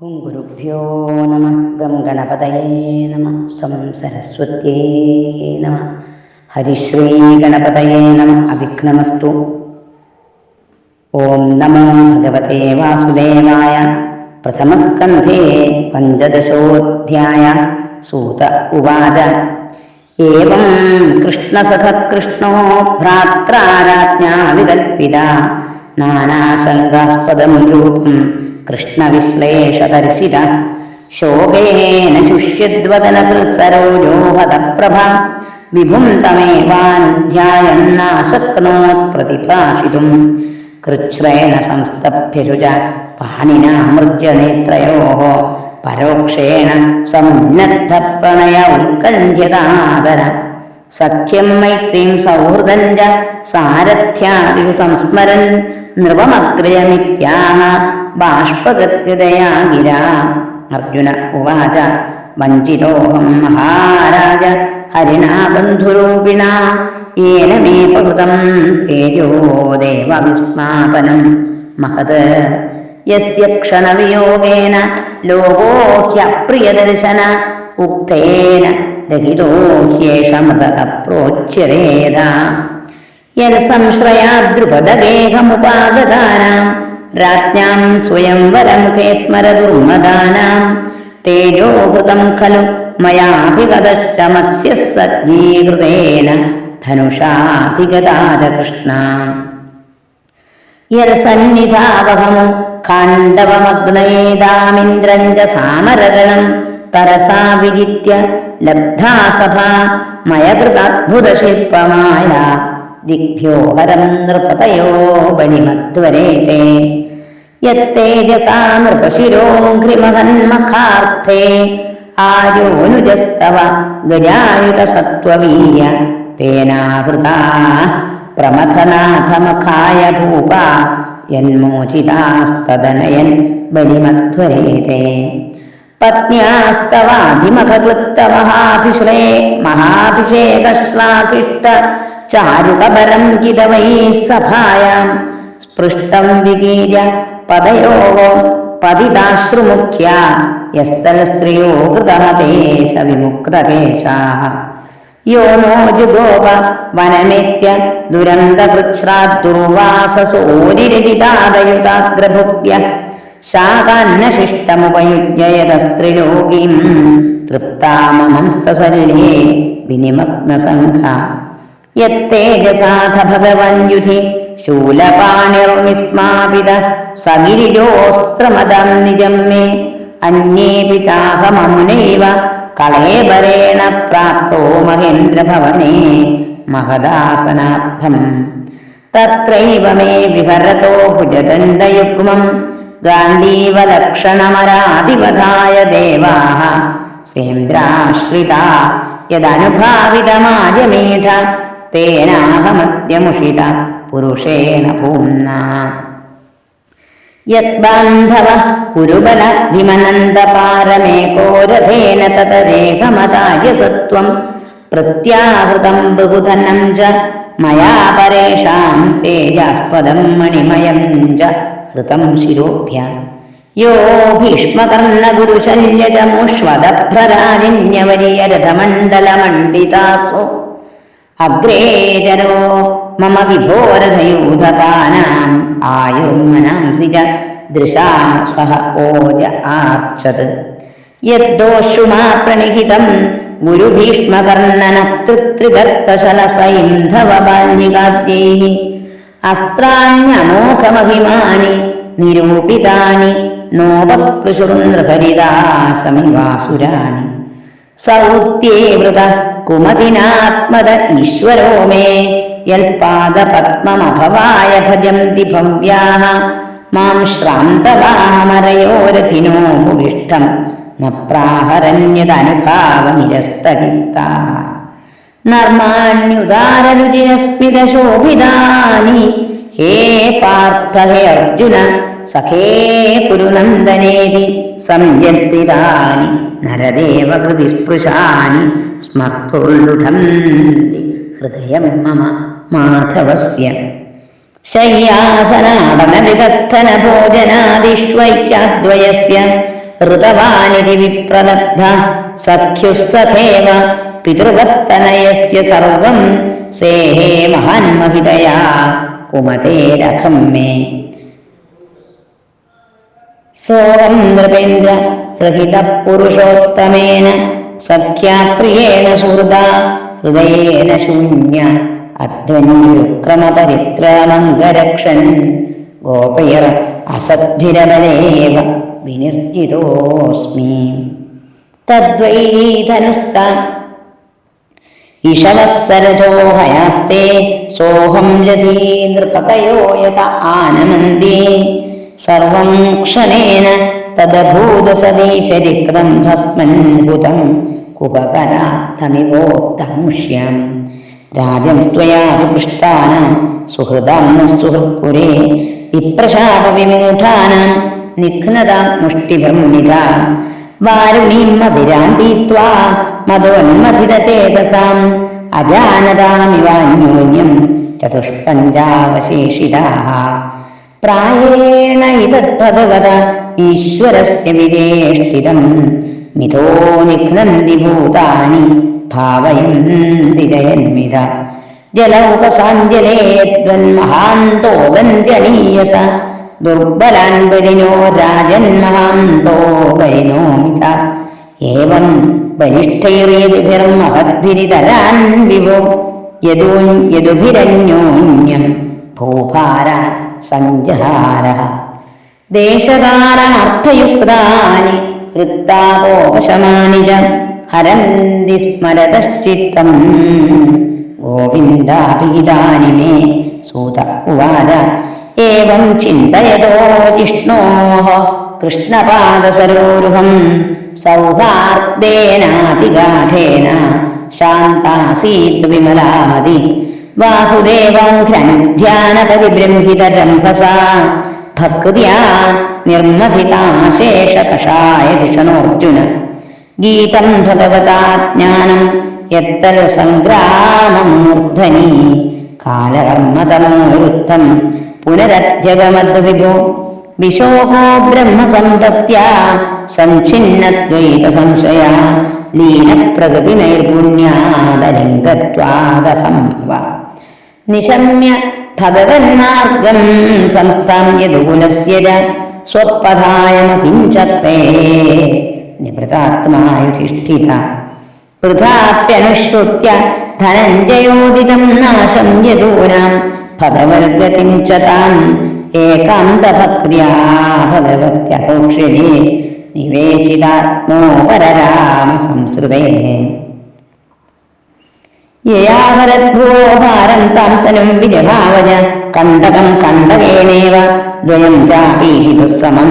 ഓം ഗുരുഭ്യോ നമ ഗം ഗണപതയേ നമ സം സരസ്വത്യേ നമ ഹരിശ്രീ ഗണപതയേ നമ അവിഘ്നമസ്തു. ഓം നമോ ഭഗവതേ വാസുദേവായ പ്രഥമസ്കന്ധേ പഞ്ചദശോധ്യായ സൂത ഉവാച. ഏവം കൃഷ്ണസഖ കൃഷ്ണോ ഭ്രാത്രാരാജ്ഞാ വികൽപ്പിത നാനാശങ്കാസ്പദം രൂപം കൃഷ്ണവിശ്ലേഷദർശിത ശോകേന ശുഷ്യദ്വദനകൃസരോജോ ഹതപ്രഭ വിഭും തമേവാധ്യായന്നാശക്നോത് പ്രതിഭാഷിതും. കൃച്ഛ്രേണ സംസ്തഭ്യശുച പാണിനാമൃജനേത്രയോ പരോക്ഷേണ സന്നദ്ധ പ്രണയ ഉത്കണ്ഠ്യതാദര സഖ്യം മൈത്രീം സൗഹൃദം ച നൃപമഗ്രയമിത്യാഹ ബാഷ്പഗത്യതയാ ഗിര അർജുന ഉവാച വഞ്ചിതോഹം മഹാരാജ ഹരിണാ ബന്ധുരൂപിണ ഏന മേ പകൃതം തേജോ ദേവവിസ്മാപനം മഹത് യസ്യ ക്ഷണവിയോഗേന ലോകോ ഹ്യപ്രിയദർശന ഉക്തേന രഹിതോ ഹ്യേഷമൃതഃ പ്രോച്യരേത यलसंश्रया द्रुपदवेहमुपागतानाम् राज्ञाम् स्वयम्वरमुखे स्मररुमदानाम् तेजोभूतम् खलु मयाभिपदश्चमत्स्यः सज्जीकृतेन धनुषाधिगदादकृष्णा यलसन्निधावहमो काण्डवमग्नयेदामिन्द्रम् च सामरगणम् तरसा विजित्य लब्धा सभा मयकृतद्भुतशिल्पमाया നൃപതയോ ബലിമധ്വരേതേ യത്തേജസാ നൃപശിരോഘ്രിമഹന്മഖാർത്ഥേ ആയോനുജസ്തവ ഗജായുത സത്വവീര്യ തേനാഹൃതാ പ്രമഥനാഥമഖായ ഭൂപ യന്മോചിതാസ്തദനയൻ ബലിമധ്വരേ പത്ന്യാസ്തവാധിമഖകൃത്തമഹാഭിശ്രേ മഹാഭിഷേകശ്ലാഘിഷ്ട ചാരുകബരം കിതവൈ സഭായാം. സ്പൃഷ്ടം വികീര്യ പദയോ പതിതാശ്രുമുഖ്യ യസ്തൽ കൃതമതേശ വിമുക്തകേശാ യോ നോ ജുഗോപ വനമെത്യ ദുരന്തകൃച്ഛ്രാദുർവാസസോരിരവിതാദയുതാഗ്രഭുഗ്യ ശാകാന്നശിഷ്ടമുപയുജ്യയതസ്ത്രിലോകീം തൃപ്താമംസ്തസലിലേ വിനിമഗ്നസംഘ. യത്തേജസാഥ ഭഗവന്യുധി ശൂലപാണിർവിസ്മാപിത സഗിരിജോസ്ത്രമദം നിജം മേ. അന്യേപി താഹമമുനൈവ കളേബരേണ പ്രാപ്തോ മഹേന്ദ്രഭവനേ മഹദാസനാർത്ഥം. തത്രൈവ മേ വിഹരതോ ഭുജദണ്ഡയുഗ്മം ഗാന്ധീവലക്ഷണമരാധിപതായ ദേവാः സേന്ദ്രാശ്രിത യദനുഭാവിതമാജമീഠ തേനാഹമദ്യമുഷിത പുരുഷേണ പൂന്ന. യദ്ബാന്ധവ കുരുബല ധിമനന്ദപാരമേകോരഥേന തതരേഖമതായസത്വം പ്രത്യാഹൃതം ബഹുധനം ച മയാ പരേഷാം തേജാസ്പദം മണിമയം ച ഹൃതം ശിരോഭ്യ. യോ ഭീഷ്മകർണഗുരുശല്യജമുഷ്വദഭ്രരാജിന്യവരീയരഥമണ്ഡലമണ്ഡിതാസു അഗ്രേചരോ മമ വിഭോരധയൂധപാനാം ആയുർമനാംസി ച ദൃശാ സഹ ഓജ ആർച്ചത്. യദ്ദോഷുമാ പ്രണിഹിതം ഗുരുഭീഷ്മകർണനതൃത്രിഗർത്തശലസൈന്ധവ അസ്ത്രാണ്യമോഘമഭിമാനി നിരൂപിതാനി നോപസ്പൃശുർനൃഹരിദാസമിവാസുരാണി. സൗത്യേ കുമതിനാത്മത ഈശ്വരോ മേ. യൽപാദപത്മമഭവായ ഭജന്തി ഭവ്യാः മാം ശ്രാന്തവാമരയോരഥിനോ മുവിഷ്ടം. ന പ്രാഹരണ്യതനുഭാവനിരസ്തചിത്താः നർമാണ്യുദാരരുചിരസ്മിതശോഭിതാനി. ഹേ പാർത്ഥ ഹേ അർജുന. സഖേ കുരുനന്ദനേതി സംയദ്ധിതാനി നരദേവ ഹൃദി സ്പൃശാനി സ്മർത്തുള്ളുഠന്തി ഹൃദയം മമ മാധവസ്യ. ശയ്യാസനാടന വിദഗ്ധന ഭോജനാദിഷ്വൈക്യാദ്വയസ്യ ഋതവാനിതി വിപ്രലബ്ധ സഖ്യുസ്സഖേവ പിതൃവത്തനയസ്യ സർവം സേഹേ മഹാന്മഹിതയാ കുമതേരഖം മേ. സോഹം നൃപേന്ദ്ര സഹിത പുരുഷോത്തമേന സഖ്യാപ്രിയേണ സുഹൃത ഹൃദയേന ശൂന്യ അധ്വന്യുക്രമപരിക്രമങ്കരക്ഷൻ ഗോപയർ അസദ്ഭിരമേവ വിനിർജിതോസ്മി. തദ്വൈധനുസ്ത ഇഷവസ്സരജോ ഹയാസ്തേ സോഹം രഥീ നൃപതയോ യത ആനമന്ദേ സർവം ക്ഷണേന തദഭൂതസദീശരിക്തം ഭസ്മൻഭുതം കുഹകരാർത്ഥമിവോത്തംഷ്യം രാജം സ്ത്വയാഭിപൃഷ്ടാനാം സുഹൃദാം സുഹൃത്പുരേ വിപ്രശാപവിമൂഢാനാം നിഘ്നതാം മുഷ്ടിഭ്രമിത വാരുണീം മതിരാം മതോന്മതിരചേതസാം അജാനതാമിവാന്യോന്യം ചതുഷ്പഞ്ചാവശേഷിതാः. പ്രായേണ ഇതദ്ഭഗവത ഈശ്വരസ്യ വിജേഷ്ഠിതം മിഥോ നിഘ്നന്തി ഭൂതാനി ഭാവയന്തി ജയന്മിത ജലൗകസാഞ്ജലേദ്വന്മഹാന്തോ ഗന്ധ്യണീയസ ദുർബലാൻ ബലിനോ രാജന്മഹാന്തോ ബലിനോ മിത ഏവം ബലിഷ്ഠൈരീതിഭിർമഹദ്ഭിരിതരാൻ വിവോ യദൂൻ യദുഭിരന്യോന്യം ഭൂഭാരാൻ സഞ്ജഹാര ദേശകാലാർത്ഥയുക്താനി ഹൃത്താപോപശമാനി ച ഹരന്തി സ്മരതശ്ചിത്തം. ഗോവിന്ദാപീതാനി മേ സൂത ഉവാച. ഏവം ചിന്തയതോ ജിഷ്ണോ കൃഷ്ണപാദസരോരുഹം. സൗഹാർദ്ദേനാതിഗാഠേന ശാന്താസീത് വിമലാമതി. वासुदेवम् ध्रन्ध्यानपतिबृंहितरम्भसा भक्त्या निर्मथिताशेषकषायधिषणोऽर्जुन गीतम् भगवता ज्ञानम् यत्तलसङ्ग्रामम् मूर्धनि कालकर्मतनोवृत्तम् पुनरध्यगमद्विभो विशोका ब्रह्मसम्पत्त्या सञ्छिन्नद्वैतसंशया। लीनप्रगतिनैपुण्यादलिङ्गत्वादसम्भवा നിശമ്യ ഭഗവന്മാർഗം സംസ്ഥാമ്യ ദുകുലസ്യ ച നിവൃതാത്മായുധിഷ്ഠിത. വൃഥാപ്യനുശ്രുത്യ ധനഞ്ജയോദിതം നാശം യദൂനാം ഭഗവർഗതിം ച താം ഏകാന്തഭക്ര്യാ ഭഗവത്യഥോക്ഷിണേ നിവേശിതാത്മോ പരരാമ സംസൃതേ യയാവരദ്ഭുവോഹാരം താം തനും വിജഭാവജ കണ്ടകം കണ്ടകേനേവ ദ്വയം ചാപീഷി ദുസ്സമം.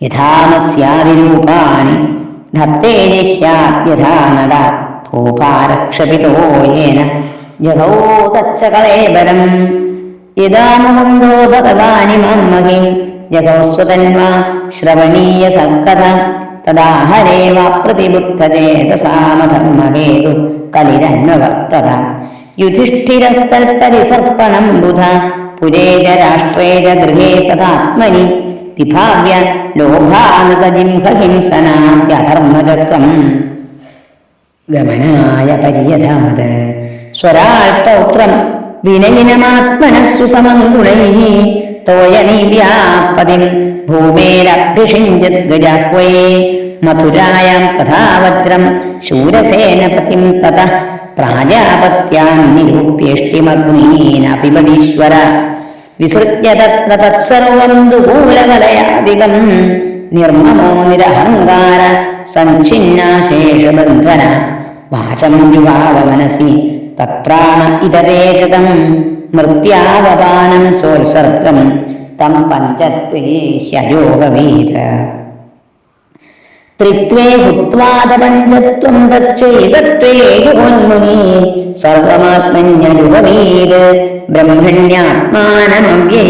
യഥാമത്സ്യാദിരൂപാണി ധത്തേ ജിഷ്യാദ്യഥാ നദ ഭൂപാരക്ഷപിതോ ജഗോ തച്ച കളേബരം യഥാ ഭഗവാനി മമ്മഹി ജഗോസ്വതന്മാ ശ്രവണീയ സൽക്കഥ തദാ ഹരേവ പ്രതിബുദ്ധചേതസാമധർമ്മഹേതു ബുധ പുരേ ച രാഷ്ട്രേ ച ഗൃഹേ തഥാത്മനി വിഭാവ്യ ലോഭാനുതജിംഹിംസനാദ്യധർമ്മതത്വം ഗമനായ പര്യധാത് സ്വരാൾപൗത്രം വിനയിനമാത്മനസ്സു സമം ഗുണൈः തോയനീവ്യാപതിം ഭൂമേരഭ്യഷിഞ്ജദ്ഗജാഹ്വയേ മഥുരായാം കഥാവജ്രം ശൂരസേനപതിം തത പ്രാജാപത്യാം നിരൂപ്യേഷ്ടിമഗ്നീനപിബലീശ്വര വിസൃജ്യ തത്ര തത്സർവം ദുകൂലകലയാദികം നിർമ്മമോ നിരഹങ്കാര സംഛിന്നാശേഷബന്ധന വാചം യുവാവ മനസി തത്രാണ ഇതരേഷതം മൃത്യാവപാനം സോത്സർഗം തം പഞ്ചത്വേഹ്യയോഗവീത ത്രിത്വേ ഭുത്വാദപഞ്ചത്വം തച്ചൈകത്വേകുമുനി സർവമാത്മന്യരുപമീത് ബ്രഹ്മണ്യാത്മാനമവ്യേ.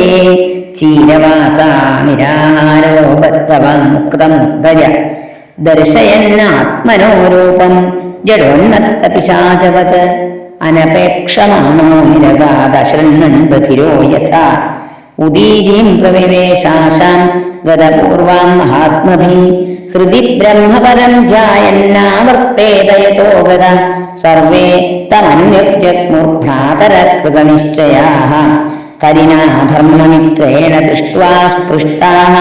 ചീരവാസാമിരാരോ ദയ ദർശയന്നാത്മനോരൂപം ജഡോന്മത്തപിശാചവത് അനപേക്ഷമാണോ നിരഗാദശൃണ്ണൻ ബധിരോ യഥാ ഉദീരീം പ്രവിവേശാശാം ഗതപൂർവാം മഹാത്മഭി. ഹൃദി ബ്രഹ്മപരം ധ്യായന്നാവർത്തേതയതോ ഗത സർവേ തമന്യജഗ്മുർഭ്രാതരകൃതനിശ്ചയാः കരിനാധർമ്മമിത്രേണ ദൃഷ്ട്വാ സ്പൃഷ്ടാः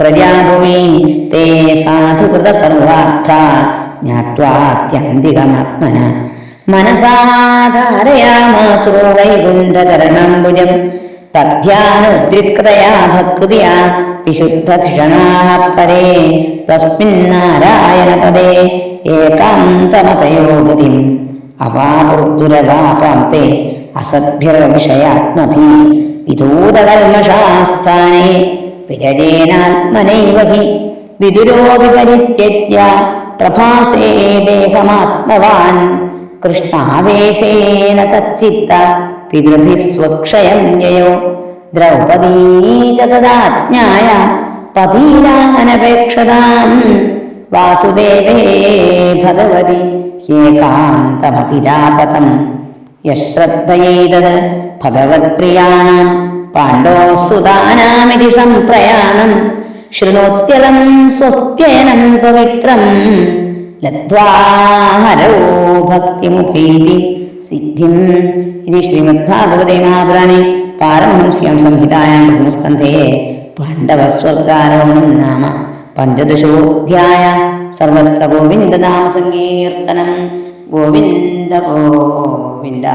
പ്രജാഭൂമി തേ സാധുകൃത സർവാർത്ഥ ജ്ഞാത്വാത്യന്തികമാത്മന. मनसाधारयामासो वैगुण्डकरणम्बुजम् तद्ध्यानुद्रिक्तया भक्त्या विशुद्धधिषणाः पदे तस्मिन् अवापुर्दुरवापान्ते एकान्तमतयोगतिम् अवापुर्दुरगाप्रान्ते विरजेनात्मनैव हि विदुरो विपरित्यज्य प्रभासे देहमात्मवान् കൃഷ്ണാവേശേന തച്ചിത്ത പിതൃഭിः സ്വക്ഷയം ജയോ ദ്രൗപദീ ച തദാജ്ഞായ പതീരാനപേക്ഷതാം വാസുദേവേ ഭഗവതി ഹ്യേകാന്തമതിരാപതം യശ്രദ്ധയേതത് ഭഗവത്പ്രിയാണാം പാണ്ഡോസുതാനാമിതി സംപ്രയാണം ശൃണോത്യലം സ്വസ്ത്യനം പവിത്രം. ലബ്ധ്വാഹരോ ഭക്തിമുപൈതി സിദ്ധിം. ഇനി ശ്രീമദ്ഭാഗവതേ മഹാപുരാണേ പാരമഹംസ്യം സംഹിതായാം പ്രഥമസ്കന്ധേ പാണ്ഡവസ്വർഗാരോഹണം നാമ പഞ്ചദശോധ്യായ. സർവത്ര ഗോവിന്ദനാമ സങ്കീർത്തനം. ഗോവിന്ദ ഗോവിന്ദ.